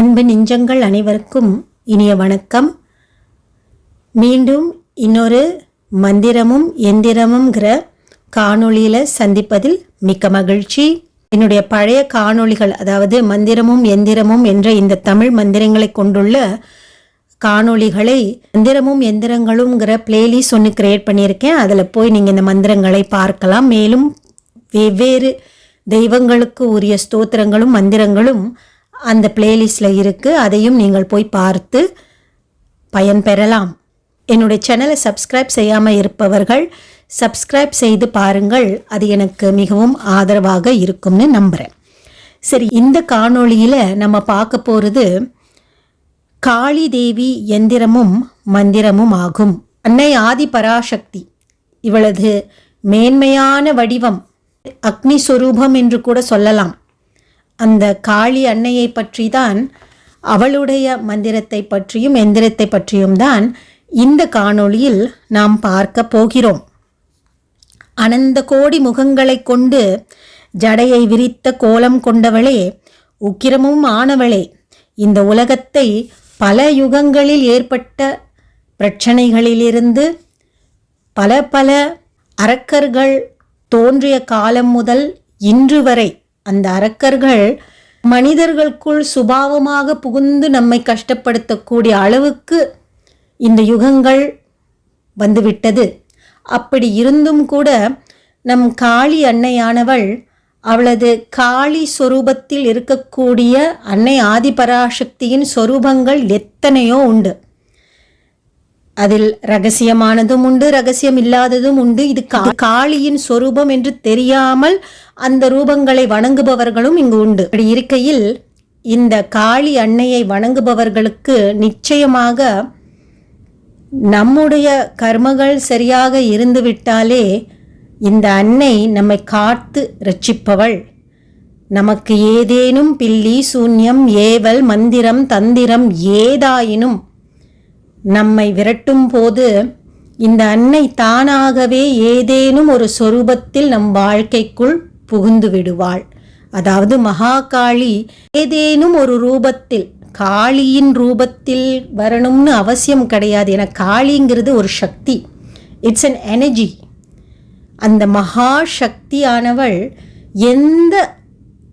அன்பு நெஞ்சங்கள் அனைவருக்கும் இனிய வணக்கம். மீண்டும் இன்னொரு மந்திரமும் எந்திரமும்ங்கிற காணொளியில் சந்திப்பதில் மிக்க மகிழ்ச்சி. என்னுடைய பழைய காணொளிகள் அதாவது மந்திரமும் எந்திரமும் என்ற இந்த தமிழ் மந்திரங்களை கொண்டுள்ள காணொளிகளை மந்திரமும் எந்திரங்களும்ங்கிற பிளேலிஸ்ட் ஒன்று கிரியேட் பண்ணியிருக்கேன். அதில் போய் நீங்கள் இந்த மந்திரங்களை பார்க்கலாம். மேலும் வெவ்வேறு தெய்வங்களுக்கு உரிய ஸ்தோத்திரங்களும் மந்திரங்களும் அந்த பிளேலிஸ்டில் இருக்குது அதையும் நீங்கள் போய் பார்த்து பயன் பெறலாம் என்னுடைய சேனலை சப்ஸ்கிரைப் செய்யாமல் இருப்பவர்கள் சப்ஸ்கிரைப் செய்து பாருங்கள். அது எனக்கு மிகவும் ஆதரவாக இருக்கும்னு நம்புகிறேன் சரி இந்த காணொளியில் நம்ம பார்க்க போகிறது காளி தேவி எந்திரமும் மந்திரமும் ஆகும். அன்னை ஆதி பராசக்தி. இவளது மேன்மையான வடிவம் அக்னி சொரூபம் என்று கூட சொல்லலாம். அந்த காளி அன்னையை பற்றி தான் அவளுடைய மந்திரத்தை பற்றியும் எந்திரத்தை பற்றியும் தான் இந்த காணொளியில் நாம் பார்க்க போகிறோம். அனந்த கோடி முகங்களை கொண்டு ஜடையை விரித்த கோலம் கொண்டவளே உக்கிரமும் ஆனவளே இந்த உலகத்தை பல யுகங்களில் ஏற்பட்ட பிரச்சனைகளிலிருந்து பல பல அரக்கர்கள் தோன்றிய காலம் முதல் இன்று வரை அந்த அரக்கர்கள் மனிதர்களுக்குள் சுபாவமாக புகுந்து நம்மை கஷ்டப்படுத்தக்கூடிய அளவுக்கு இந்த யுகங்கள் வந்துவிட்டது. அப்படி இருந்தும் கூட நம் காளி அன்னையானவள் அவளது காளி சொரூபத்தில் இருக்கக்கூடிய அன்னை ஆதிபராசக்தியின் சொரூபங்கள் எத்தனையோ உண்டு. அதில் ரகசியமானதும் உண்டு ரகசியம் இல்லாததும் உண்டு இது காளியின் சொரூபம் என்று தெரியாமல் அந்த ரூபங்களை வணங்குபவர்களும் இங்கு உண்டு. அப்படி இருக்கையில் இந்த காளி அன்னையை வணங்குபவர்களுக்கு நிச்சயமாக நம்முடைய கர்மங்கள் சரியாக இருந்துவிட்டாலே இந்த அன்னை நம்மை காத்து ரட்சிப்பவள். நமக்கு ஏதேனும் பில்லி சூன்யம் ஏவல் மந்திரம் தந்திரம் ஏதாயினும் நம்மை விரட்டும் போது இந்த அன்னை தானாகவே ஏதேனும் ஒரு சொரூபத்தில் நம் வாழ்க்கைக்குள் புகுந்து விடுவாள். அதாவது மகாகாளி ஏதேனும் ஒரு ரூபத்தில் காளியின் ரூபத்தில் வரணும்னு அவசியம் கிடையாது. என காளிங்கிறது ஒரு சக்தி. இட்ஸ் அன் எனர்ஜி அந்த மகா சக்தியானவள் எந்த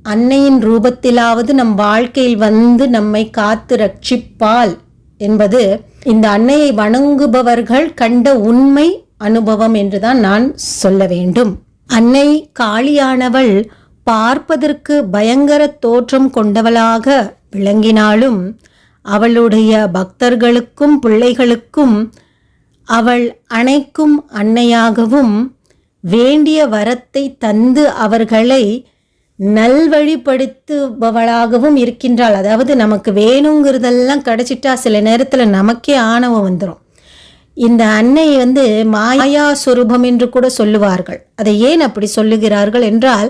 அன்னையின் ரூபத்திலாவது நம் வாழ்க்கையில் வந்து நம்மை காத்து ரட்சிப்பாள் என்பது இந்த அன்னையை வணங்குபவர்கள் கண்ட உண்மை அனுபவம் என்றுதான் நான் சொல்ல வேண்டும். அன்னை காளியானவள் பார்ப்பதற்கு பயங்கர தோற்றம் கொண்டவளாக விளங்கினாலும் அவளுடைய பக்தர்களுக்கும் பிள்ளைகளுக்கும் அவள் அணைக்கும் அன்னையாகவும் வேண்டிய வரத்தை தந்து அவர்களை நல்வழிப்படுத்துபவளாகவும் இருக்கின்றாள். அதாவது நமக்கு வேணுங்கிறதெல்லாம் கிடச்சிட்டா சில நேரத்தில் நமக்கே ஆணவம் வந்துடும் இந்த அன்னை வந்து மாயா சுரூபம் என்று கூட சொல்லுவார்கள். அதை ஏன் அப்படி சொல்லுகிறார்கள் என்றால்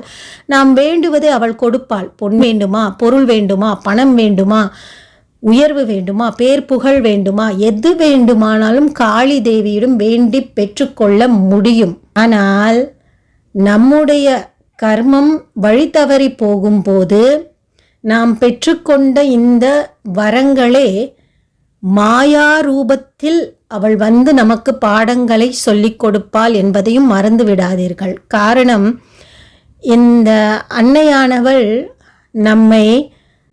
நாம் வேண்டுவதை அவள் கொடுப்பாள். பொன் வேண்டுமா பொருள் வேண்டுமா பணம் வேண்டுமா உயர்வு வேண்டுமா பேர் புகழ் வேண்டுமா எது வேண்டுமானாலும் காளி தேவியிடம் வேண்டி பெற்றுக்கொள்ள முடியும். ஆனால் நம்முடைய கர்மம் வழி தவறி போகும்போது நாம் பெற்றுக்கொண்ட இந்த வரங்களே மாயா ரூபத்தில் அவள் வந்து நமக்கு பாடங்களை சொல்லிக் கொடுப்பாள் என்பதையும் மறந்து விடாதீர்கள். காரணம் இந்த அன்னையானவள் நம்மை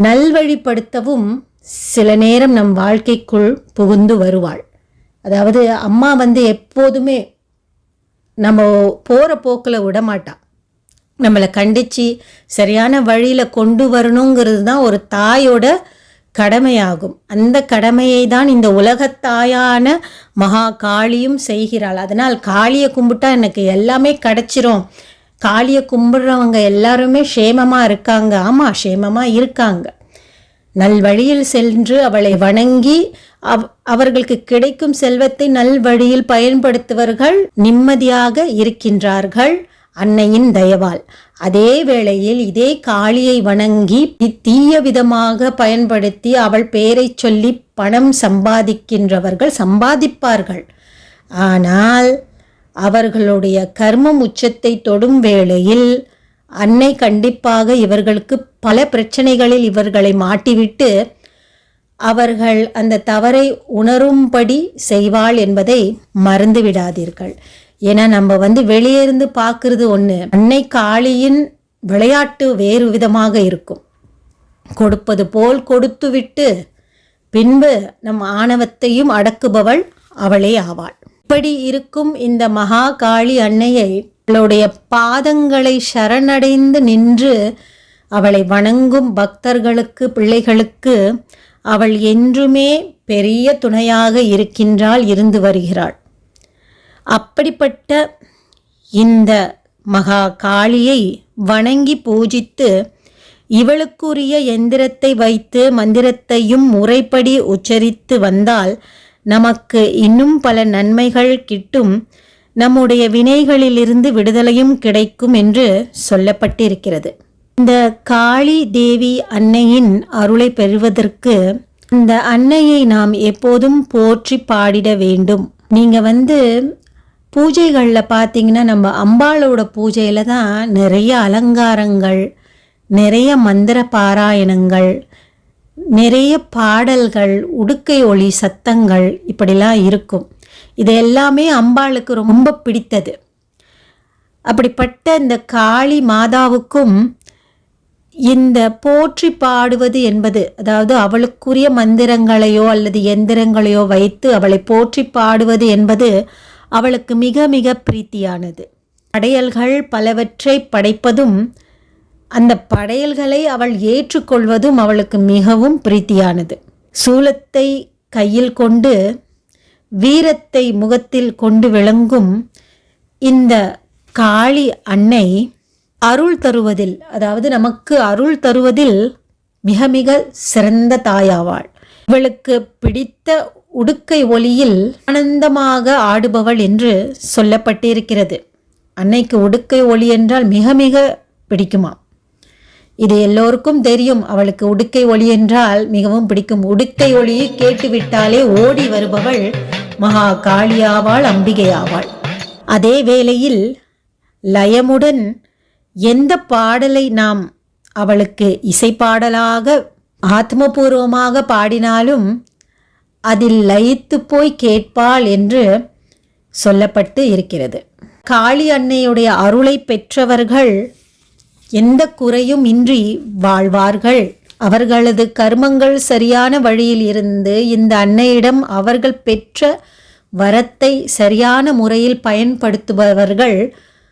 நல்வழிப்படுத்தவும் சில நேரம் நம் வாழ்க்கைக்குள் புகுந்து வருவாள். அதாவது அம்மா வந்து எப்போதுமே நம்ம போகிற போக்கில் விடமாட்டாள் நம்மளை கண்டித்து சரியான வழியில் கொண்டு வரணுங்கிறது தான் ஒரு தாயோட கடமையாகும். அந்த கடமையை தான் இந்த உலகத்தாயான மகா காளியும் செய்கிறாள். அதனால் காளியை கும்பிட்டா எனக்கு எல்லாமே கிடச்சிரும். காளியை கும்பிடுறவங்க எல்லாருமே க்ஷேமமாக இருக்காங்க. ஆமாம் க்ஷேமமாக இருக்காங்க. நல்வழியில் சென்று அவளை வணங்கி அவ் அவர்களுக்கு கிடைக்கும் செல்வத்தை நல்வழியில் பயன்படுத்துவர்கள் நிம்மதியாக இருக்கின்றார்கள். அன்னையின் தயவால். அதே வேளையில் இதே காளியை வணங்கி தீய விதமாக பயன்படுத்தி அவள் பெயரை சொல்லி பணம் சம்பாதிக்கின்றவர்கள் சம்பாதிப்பார்கள். ஆனால் அவர்களுடைய கர்மம் உச்சத்தை தொடும் வேளையில் அன்னை கண்டிப்பாக இவர்களுக்கு பல பிரச்சனைகளில் இவர்களை மாட்டிவிட்டு அவர்கள் அந்த தவறை உணரும்படி செய்வாள் என்பதை மறந்து விடாதீர்கள் ஏன்னா நம்ம வந்து வெளியே இருந்து பார்க்கறது ஒன்று அன்னை காளியின் விளையாட்டு வேறு விதமாக இருக்கும். கொடுப்பது போல் கொடுத்துவிட்டு பின்பு நம் ஆணவத்தையும் அடக்குபவள் அவளே ஆவாள். இப்படி இருக்கும் இந்த மகா காளி அன்னையை அவளுடைய பாதங்களை சரணடைந்து நின்று அவளை வணங்கும் பக்தர்களுக்கு பிள்ளைகளுக்கு அவள் என்றுமே பெரிய துணையாக இருக்கின்றாள் இருந்து வருகிறாள். அப்படிப்பட்ட இந்த மகா காளியை வணங்கி பூஜித்து இவளுக்குரிய எந்திரத்தை வைத்து மந்திரத்தையும் முறைப்படி உச்சரித்து வந்தால் நமக்கு இன்னும் பல நன்மைகள் கிட்டும் நம்முடைய வினைகளிலிருந்து விடுதலையும் கிடைக்கும் என்று சொல்லப்பட்டிருக்கிறது. இந்த காளி தேவி அன்னையின் அருளை பெறுவதற்கு இந்த அன்னையை நாம் எப்போதும் போற்றி பாடிட வேண்டும். நீங்க வந்து பூஜைகளில் பார்த்தீங்கன்னா நம்ம அம்பாளோட பூஜையில் தான் நிறைய அலங்காரங்கள் நிறைய மந்திர பாராயணங்கள் நிறைய பாடல்கள் உடுக்கை ஒளி சத்தங்கள் இப்படிலாம் இருக்கும். இது எல்லாமே அம்பாளுக்கு ரொம்ப பிடித்தது. அப்படிப்பட்ட இந்த காளி மாதாவுக்கும் இந்த போற்றி பாடுவது என்பது அதாவது அவளுக்குரிய மந்திரங்களையோ அல்லது எந்திரங்களையோ வைத்து அவளை போற்றி பாடுவது என்பது அவளுக்கு மிக மிக பிரீத்தியானது. படையல்கள் பலவற்றை படைப்பதும் அந்த படையல்களை அவள் ஏற்றுக்கொள்வதும் அவளுக்கு மிகவும் பிரீத்தியானது. சூலத்தை கையில் கொண்டு வீரத்தை முகத்தில் கொண்டு விளங்கும் இந்த காளி அன்னை அருள் தருவதில் அதாவது நமக்கு அருள் தருவதில் மிக மிக சிறந்த தாயாவாள். இவளுக்கு பிடித்த உடுக்கை ஒளியில் ஆனந்தமாக ஆடுபவள் என்று சொல்லப்பட்டிருக்கிறது. அன்னைக்கு உடுக்கை ஒளி என்றால் மிக மிக பிடிக்குமா இது எல்லோருக்கும் தெரியும். அவளுக்கு உடுக்கை ஒளி என்றால் மிகவும் பிடிக்கும். உடுக்கை ஒளியை கேட்டுவிட்டாலே ஓடி வருபவள் மகா காளியாவாள் அம்பிகையாவாள். அதே வேளையில் லயமுடன் எந்த பாடலை நாம் அவளுக்கு இசைப்பாடலாக ஆத்மபூர்வமாக பாடினாலும் அதில் லயித்து போய் கேட்பாள் என்று சொல்லப்பட்டு இருக்கிறது. காளி அன்னையுடைய அருளை பெற்றவர்கள் எந்த குறையும் இன்றி வாழ்வார்கள். அவர்களது கர்மங்கள் சரியான வழியில் இருந்து இந்த அன்னையிடம் அவர்கள் பெற்ற வரத்தை சரியான முறையில் பயன்படுத்துபவர்கள்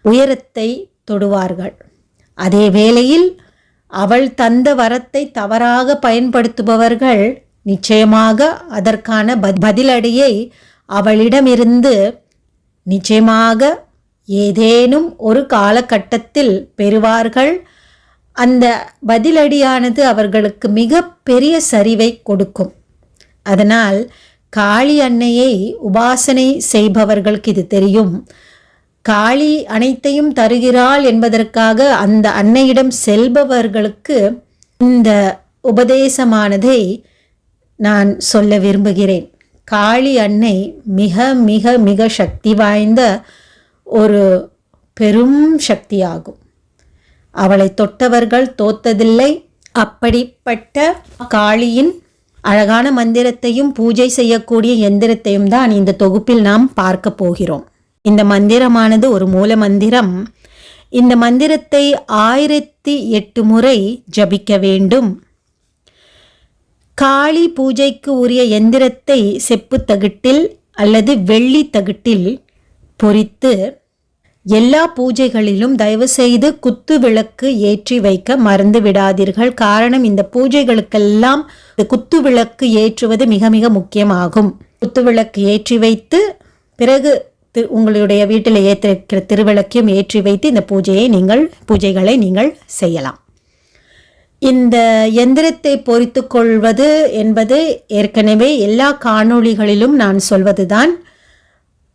உயரத்தை தொடுவார்கள். அதே வேளையில் அவள் தந்த வரத்தை தவறாக பயன்படுத்துபவர்கள் நிச்சயமாக அதற்கான பதிலடியை அவளிடமிருந்து நிச்சயமாக ஏதேனும் ஒரு காலகட்டத்தில் பெறுவார்கள். அந்த பதிலடியானது அவர்களுக்கு மிக பெரிய சரிவை கொடுக்கும். அதனால் காளி அன்னையை உபாசனை செய்பவர்களுக்கு இது தெரியும். காளி அனைத்தையும் தருகிறாள் என்பதற்காக அந்த அன்னையிடம் செல்பவர்களுக்கு இந்த உபதேசமானதை நான் சொல்ல விரும்புகிறேன். காளி அன்னை மிக மிக மிக சக்தி வாய்ந்த ஒரு பெரும் சக்தியாகும். அவளை தொட்டவர்கள் தோத்ததில்லை. அப்படிப்பட்ட காளியின் அழகான மந்திரத்தையும் பூஜை செய்யக்கூடிய எந்திரத்தையும் தான் இந்த தொகுப்பில் நாம் பார்க்க போகிறோம். இந்த மந்திரமானது ஒரு மூல மந்திரம். இந்த மந்திரத்தை ஆயிரத்தி எட்டு முறை ஜபிக்க வேண்டும். காளி பூஜைக்கு உரிய எந்திரத்தை செப்பு தகிட்டில் அல்லது வெள்ளி தகிட்டில் பொறித்து எல்லா பூஜைகளிலும் தயவு செய்து குத்து விளக்கு ஏற்றி வைக்க மறந்து விடாதீர்கள். காரணம் இந்த பூஜைகளுக்கெல்லாம் குத்து விளக்கு ஏற்றுவது மிக மிக முக்கியமாகும். குத்து விளக்கு ஏற்றி வைத்து பிறகு உங்களுடைய வீட்டில் ஏற்றிருக்கிற திருவிளக்கையும் ஏற்றி வைத்து இந்த பூஜையை நீங்கள் பூஜைகளை நீங்கள் செய்யலாம். இந்த எந்திரத்தை பொறித்து கொள்வது என்பது ஏற்கனவே எல்லா காணொளிகளிலும் நான் சொல்வதுதான்.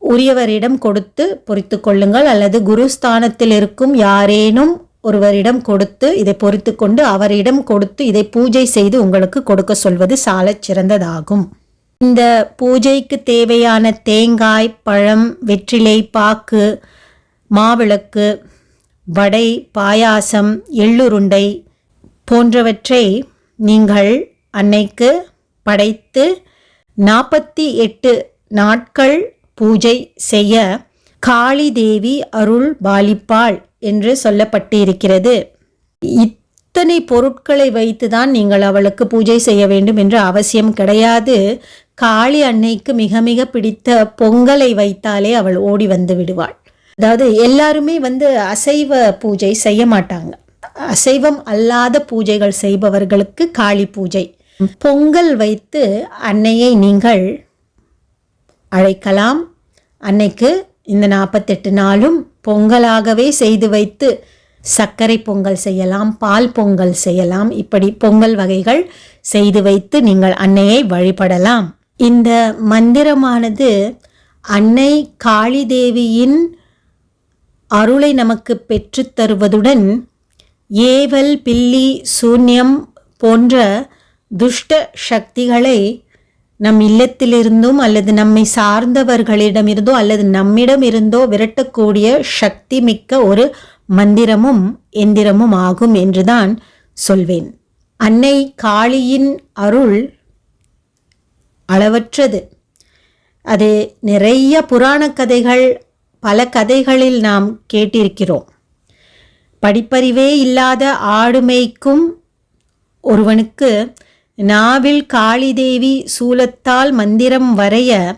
உரியவரிடம் கொடுத்து பொறித்து கொள்ளுங்கள் அல்லது குருஸ்தானத்தில் இருக்கும் யாரேனும் ஒருவரிடம் கொடுத்து இதை பொறித்து கொண்டு அவரிடம் கொடுத்து இதை பூஜை செய்து உங்களுக்கு கொடுக்க சொல்வது சாலச் சிறந்ததாகும். இந்த பூஜைக்கு தேவையான தேங்காய் பழம் வெற்றிலை பாக்கு மாவிளக்கு வடை பாயாசம் எள்ளுருண்டை போன்றவற்றை நீங்கள் அன்னைக்கு படைத்து நாற்பத்தி எட்டு நாட்கள் பூஜை செய்ய காளி தேவி அருள் பாலிப்பாள் என்று சொல்லப்பட்டிருக்கிறது. இத்தனை பொருட்களை வைத்துதான் நீங்கள் அவளுக்கு பூஜை செய்ய வேண்டும் என்ற அவசியம் கிடையாது. காளி அன்னைக்கு மிக மிக பிடித்த பொங்கலை வைத்தாலே அவள் ஓடி வந்து விடுவாள். அதாவது எல்லாருமே வந்து அசைவ பூஜை செய்ய மாட்டாங்க. அசைவம் அல்லாத பூஜைகள் செய்பவர்களுக்கு காளி பூஜை. பொங்கல் வைத்து அன்னையை நீங்கள் அழைக்கலாம். அன்னைக்கு இந்த நாற்பத்தெட்டு நாளும் பொங்கலாகவே செய்து வைத்து சர்க்கரை பொங்கல் செய்யலாம் பால் பொங்கல் செய்யலாம். இப்படி பொங்கல் வகைகள் செய்து வைத்து நீங்கள் அன்னையை வழிபடலாம். இந்த மந்திரமானது அன்னை காளி தேவியின் அருளை நமக்கு பெற்றுத் தருவதுடன் ஏவல் பில்லி சூன்யம் போன்ற துஷ்ட சக்திகளை நம் இல்லத்திலிருந்தும் அல்லது நம்மை சார்ந்தவர்களிடமிருந்தோ அல்லது நம்மிடம் இருந்தோ விரட்டக்கூடிய சக்தி மிக்க ஒரு மந்திரமும் எந்திரமும் ஆகும் என்றுதான் சொல்வேன். அன்னை காளியின் அருள் அளவற்றது. அது நிறைய புராண கதைகள் பல கதைகளில் நாம் கேட்டிருக்கிறோம். படிப்பறிவே இல்லாத ஆடுமைக்கும் ஒருவனுக்கு நாவில் காளிதேவி சூலத்தால் மந்திரம் வரைய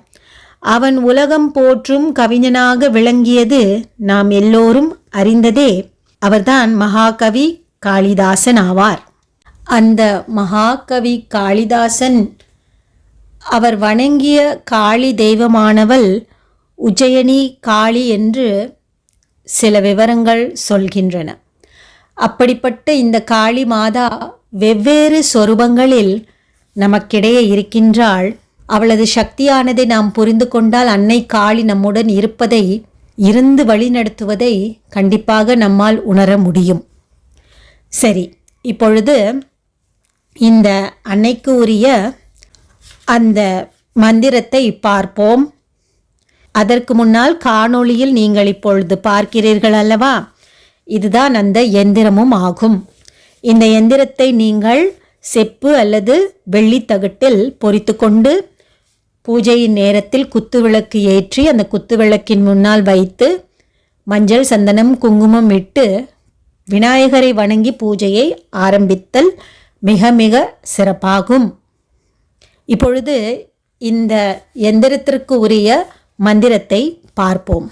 அவன் உலகம் போற்றும் கவிஞனாக விளங்கியது நாம் எல்லோரும் அறிந்ததே. அவர்தான் மகாகவி காளிதாசன் ஆவார் அந்த மகாகவி காளிதாசன் அவர் வணங்கிய காளி தெய்வமானவள் உஜயனி காளி என்று சில விவரங்கள் சொல்கின்றன. அப்படிப்பட்ட இந்த காளி மாதா வெவ்வேறு சொரூபங்களில் நமக்கிடையே இருக்கின்றாள். அவளது சக்தியானதை நாம் புரிந்து கொண்டால் அன்னை காளி நம்முடன் இருப்பதை இருந்து வழிநடத்துவதை கண்டிப்பாக நம்மால் உணர முடியும். சரி இப்பொழுது இந்த அன்னைக்கு உரிய அந்த மந்திரத்தை பார்ப்போம். அதற்கு முன்னால் காணொளியில் நீங்கள் இப்பொழுது பார்க்கிறீர்கள் அல்லவா? இதுதான் அந்த எந்திரமும் ஆகும். இந்த எந்திரத்தை நீங்கள் செப்பு அல்லது வெள்ளித்தகட்டில் பொறித்து கொண்டு பூஜையின் நேரத்தில் குத்துவிளக்கு ஏற்றி அந்த குத்துவிளக்கின் முன்னால் வைத்து மஞ்சள் சந்தனம் குங்குமம் இட்டு விநாயகரை வணங்கி பூஜையை ஆரம்பித்தல் மிக மிக சிறப்பாகும். இப்பொழுது இந்த எந்திரத்திற்கு உரிய மந்திரத்தை பார்ப்போம்.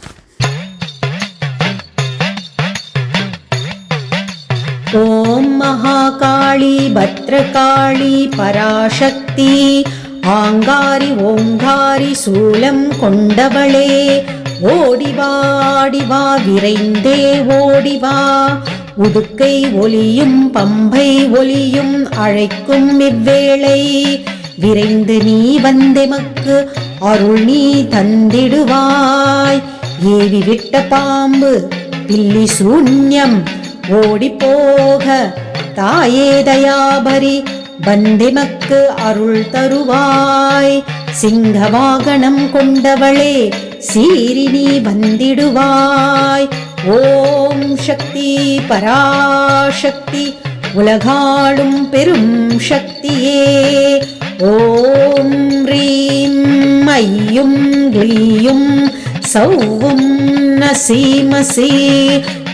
ஓம் மகாகாளி பத்ரகாளி பராசக்தி ஆங்காரி ஓங்காரி சூலம் கொண்டவளே ஓடிவாடிவா விரைந்தே ஓடிவா உதுக்கை ஒலியும் பம்பை ஒலியும் அழைக்கும் இவ்வேளை. விரைந்து நீ வந்தெமக்கு அருள் நீ தந்திடுவாய். ஏவி விட்ட பாம்பு பில்லி சூன்யம் ஓடி போக தாயே தயாபரி வந்திமக்கு அருள் தருவாய். சிங்க வாகனம் கொண்டவளே சீரி நீ வந்திடுவாய். ஓம் சக்தி பராசக்தி உலகாளும் பெரும் சக்தியே. ஓ ஐயும் கிளியும் சௌவும் நசீமசி.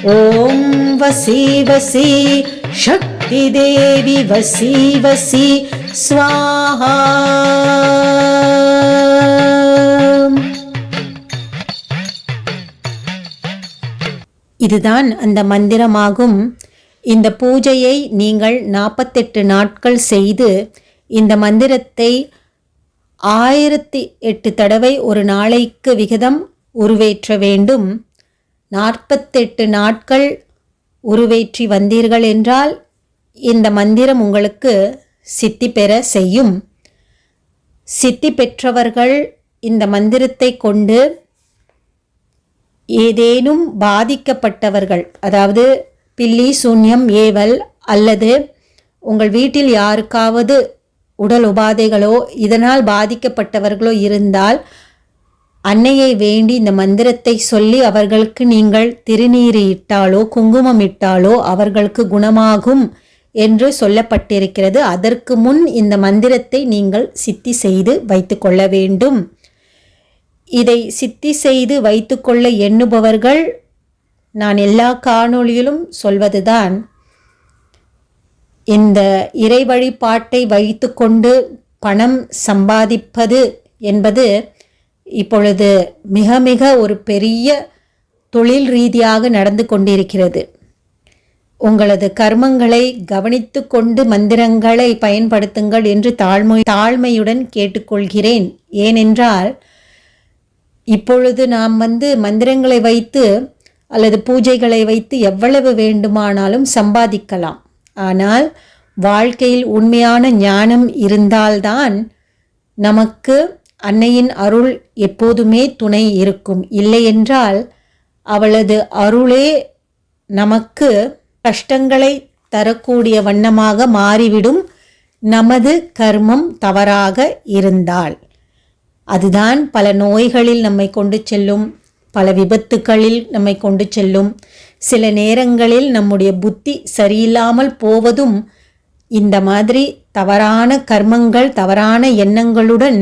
ஓம் வசி வசி. சக்தி தேவி வசி வசி. ஸ்வாஹா. இதுதான் அந்த மந்திரமாகும். இந்த பூஜையை நீங்கள் நாற்பத்தெட்டு நாட்கள் செய்து இந்த மந்திரத்தை ஆயிரத்தி எட்டு தடவை ஒரு நாளைக்கு விகிதம் உருவேற்ற வேண்டும். நாற்பத்தெட்டு நாட்கள் உருவேற்றி வந்தீர்கள் என்றால் இந்த மந்திரம் உங்களுக்கு சித்தி பெற செய்யும். சித்தி பெற்றவர்கள் இந்த மந்திரத்தை கொண்டு ஏதேனும் பாதிக்கப்பட்டவர்கள் அதாவது பில்லி சூன்யம் ஏவல் அல்லது உங்கள் வீட்டில் யாருக்காவது உடல் உபாதைகளோ இதனால் பாதிக்கப்பட்டவர்களோ இருந்தால் அன்னையை வேண்டி இந்த மந்திரத்தை சொல்லி அவர்களுக்கு நீங்கள் திருநீர் இட்டாலோ குங்குமம் இட்டாலோ அவர்களுக்கு குணமாகும் என்று சொல்லப்பட்டிருக்கிறது. அதற்கு முன் இந்த மந்திரத்தை நீங்கள் சித்தி செய்து வைத்துக்கொள்ள வேண்டும். இதை சித்தி செய்து வைத்துக்கொள்ள எண்ணுபவர்கள் நான் எல்லா காணொளியிலும் சொல்வதுதான். இந்த இறை வழிபாட்டை வைத்துக்கொண்டு பணம் சம்பாதிப்பது என்பது இப்பொழுது மிக மிக ஒரு பெரிய தொழில் ரீதியாக நடந்து கொண்டிருக்கிறது. உங்களது கர்மங்களை கவனித்து கொண்டு மந்திரங்களை பயன்படுத்துங்கள் என்று தாழ்மை தாழ்மையுடன் கேட்டுக்கொள்கிறேன். ஏனென்றால் இப்பொழுது நாம் வந்து மந்திரங்களை வைத்து அல்லது பூஜைகளை வைத்து எவ்வளவு வேண்டுமானாலும் சம்பாதிக்கலாம். ஆனால் வாழ்க்கையில் உண்மையான ஞானம் இருந்தால்தான் நமக்கு அன்னையின் அருள் எப்போதுமே துணை இருக்கும். இல்லையென்றால் அவளது அருளே நமக்கு கஷ்டங்களை தரக்கூடிய வண்ணமாக மாறிவிடும். நமது கர்மம் தவறாக இருந்தால். அதுதான் பல நோய்களில் நம்மை கொண்டு செல்லும் பல விபத்துகளில் நம்மை கொண்டு செல்லும். சில நேரங்களில் நம்முடைய புத்தி சரியில்லாமல் போவதும் இந்த மாதிரி தவறான கர்மங்கள் தவறான எண்ணங்களுடன்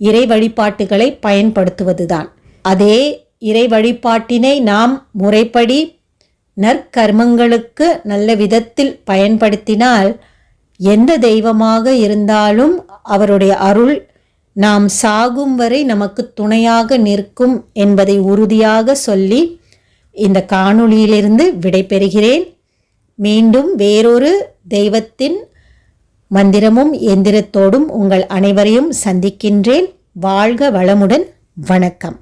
இறை வழிபாட்டுகளை பயன்படுத்துவதுதான். அதே இறை வழிபாட்டினை நாம் முறைப்படி நற்கர்மங்களுக்கு நல்ல விதத்தில் பயன்படுத்தினால் எந்த தெய்வமாக இருந்தாலும் அவருடைய அருள் நாம் சாகும் வரை நமக்கு துணையாக நிற்கும் என்பதை உறுதியாக சொல்லி இந்த காணொளியிலிருந்து விடைபெறுகிறேன். மீண்டும் வேறொரு தெய்வத்தின் மந்திரமும் எந்திரத்தோடும் உங்கள் அனைவரையும் சந்திக்கின்றேன். வாழ்க வளமுடன். வணக்கம்.